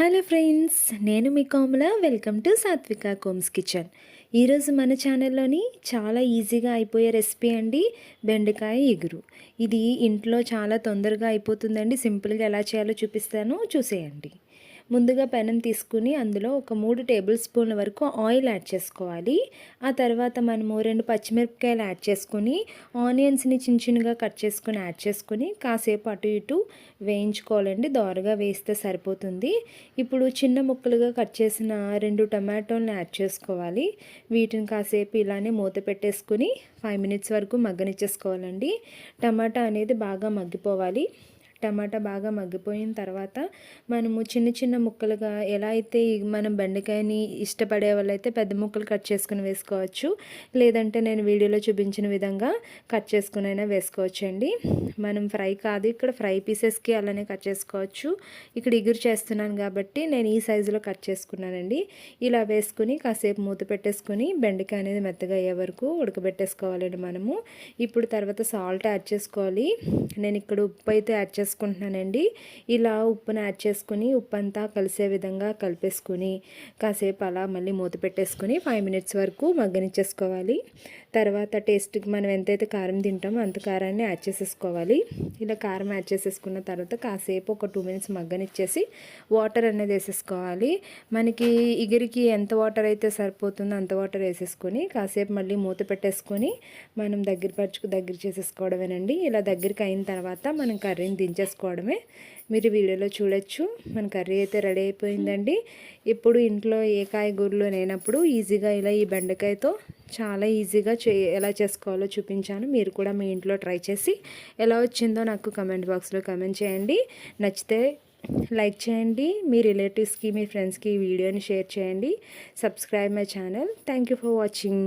Hello friends నేను మీ Komala. Welcome to Satvika Koma's kitchen. ఈరోజు మన ఛానల్లోని చాలా ఈజీగా అయిపోయే రెసిపీ అండి బెండకాయ ఎగురు. ఇది ఇంట్లో చాలా తొందరగా అయిపోతుందండి. సింపుల్గా ఎలా చేయాలో చూపిస్తాను. చూసేయండి. ముందుగా పెనం తీసుకుని అందులో ఒక మూడు టేబుల్ స్పూన్ల వరకు ఆయిల్ యాడ్ చేసుకోవాలి. ఆ తర్వాత మనము రెండు పచ్చిమిరపకాయలు యాడ్ చేసుకుని ఆనియన్స్ని చిన్న చిన్నగా కట్ చేసుకుని యాడ్ చేసుకుని కాసేపు అటు ఇటు వేయించుకోవాలండి. దోరగా వేస్తే సరిపోతుంది. ఇప్పుడు చిన్న ముక్కలుగా కట్ చేసిన రెండు టమాటోలను యాడ్ చేసుకోవాలి. వీటిని కాసేపు ఇలానే మూత పెట్టేసుకుని ఫైవ్ మినిట్స్ వరకు మగ్గనిచ్చేసుకోవాలండి. టమాటా అనేది బాగా మగ్గిపోవాలి. టమాటా బాగా మగ్గిపోయిన తర్వాత మనము చిన్న చిన్న ముక్కలుగా ఎలా అయితే మనం బెండకాయని ఇష్టపడే వాళ్ళైతే పెద్ద ముక్కలు కట్ చేసుకుని వేసుకోవచ్చు. లేదంటే నేను వీడియోలో చూపించిన విధంగా కట్ చేసుకునైనా అయినా వేసుకోవచ్చు అండి మనం ఫ్రై కాదు ఇక్కడ ఫ్రై పీసెస్కి అలానే కట్ చేసుకోవచ్చు. ఇక్కడ ఇగురు చేస్తున్నాను కాబట్టి నేను ఈ సైజులో కట్ చేసుకున్నానండి. ఇలా వేసుకుని కాసేపు మూత పెట్టేసుకుని బెండకాయ అనేది మెత్తగా అయ్యే వరకు ఉడకబెట్టేసుకోవాలండి మనము. ఇప్పుడు తర్వాత సాల్ట్ యాడ్ చేసుకోవాలి. నేను ఇక్కడ ఉప్పు అయితే యాడ్ చేసుకుంటున్నానండి. ఇలా ఉప్పును యాడ్ చేసుకుని ఉప్పు అంతా కలిసే విధంగా కలిపేసుకుని కాసేపు అలా మళ్ళీ మూత పెట్టేసుకుని ఫైవ్ మినిట్స్ వరకు మగ్గనిచ్చేసుకోవాలి. తర్వాత టేస్ట్కి మనం ఎంతైతే కారం తింటామో అంత కారాన్ని యాడ్ చేసేసుకోవాలి. ఇలా కారం యాడ్ చేసేసుకున్న తర్వాత కాసేపు ఒక టూ మినిట్స్ మగ్గనిచ్చేసి వాటర్ అనేది వేసేసుకోవాలి. మనకి ఇగిరికి ఎంత వాటర్ అయితే సరిపోతుందో అంత వాటర్ వేసేసుకొని కాసేపు మళ్ళీ మూత పెట్టేసుకొని మనం దగ్గర పరుచుకు దగ్గర చేసేసుకోవడమేనండి. ఇలా దగ్గరికి అయిన తర్వాత మనం కర్రీని చేసుకోవడమే. మీరు వీడియోలో చూడొచ్చు. మన కర్రీ అయితే రెడీ అయిపోయిందండి. ఇప్పుడు ఇంట్లో ఏ కాయగూరలు లేనప్పుడు ఈజీగా ఇలా ఈ బెండకాయతో చాలా ఈజీగా చే ఎలా చేసుకోవాలో చూపించాను. మీరు కూడా మీ ఇంట్లో ట్రై చేసి ఎలా వచ్చిందో నాకు కమెంట్ బాక్స్లో కమెంట్ చేయండి. నచ్చితే లైక్ చేయండి. మీ రిలేటివ్స్కి మీ ఫ్రెండ్స్కి ఈ వీడియోని షేర్ చేయండి. Subscribe my channel. Thank you for watching.